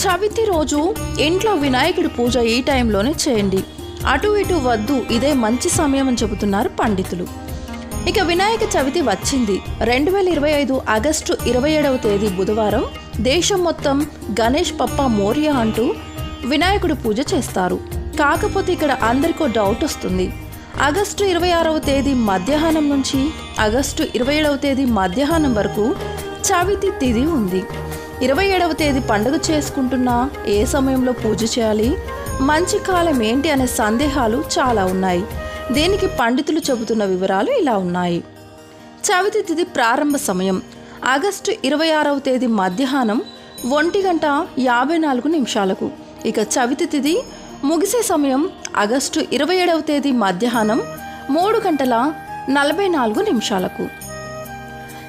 చవితి రోజు ఇంట్లో వినాయకుడి పూజ ఈ టైంలోనే చేయండి. అటు ఇటు వద్దు ఇదే మంచి సమయం అని చెబుతున్నారు పండితులు. ఇక వినాయక చవితి వచ్చింది. రెండు వేల ఇరవై ఐదు ఆగస్టు ఇరవై ఏడవ తేదీ బుధవారం దేశం మొత్తం గణేష్ పప్ప మోర్య అంటూ వినాయకుడు పూజ చేస్తారు. కాకపోతే ఇక్కడ అందరికో డౌట్ వస్తుంది. ఆగస్టు ఇరవై ఆరవ తేదీ మధ్యాహ్నం నుంచి ఆగస్టు ఇరవై ఏడవ తేదీ మధ్యాహ్నం వరకు చవితి తిది ఉంది. ఇరవై ఏడవ తేదీ పండుగ చేసుకుంటున్నా ఏ సమయంలో పూజ చేయాలి మంచి కాలం ఏంటి అనే సందేహాలు చాలా ఉన్నాయి. దీనికి పండితులు చెబుతున్న వివరాలు ఇలా ఉన్నాయి. చవితి తిథి ప్రారంభ సమయం. ఆగస్టు ఇరవై ఆరవ తేదీ మధ్యాహ్నం ఒంటి గంట యాభై నాలుగు నిమిషాలకు. ఇక చవితి తిథి ముగిసే సమయం ఆగస్టు ఇరవై ఏడవ తేదీ మధ్యాహ్నం మూడు గంటల నలభై నాలుగు నిమిషాలకు.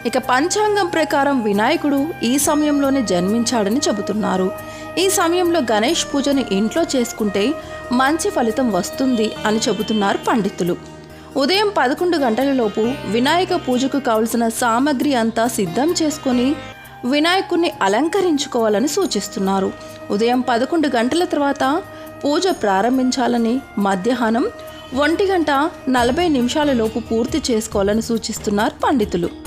ఇక పంచాంగం ప్రకారం వినాయకుడు ఈ సమయంలోనే జన్మించాడని చెబుతున్నారు. ఈ సమయంలో గణేష్ పూజని ఇంట్లో చేసుకుంటే మంచి ఫలితం వస్తుంది అని చెబుతున్నారు పండితులు. ఉదయం పదకొండు గంటలలోపు వినాయక పూజకు కావలసిన సామాగ్రి అంతా సిద్ధం చేసుకొని వినాయకుడిని అలంకరించుకోవాలని సూచిస్తున్నారు. ఉదయం పదకొండు గంటల తర్వాత పూజ ప్రారంభించాలని మధ్యాహ్నం ఒంటి గంట నలభై నిమిషాల లోపు పూర్తి చేసుకోవాలని సూచిస్తున్నారు పండితులు.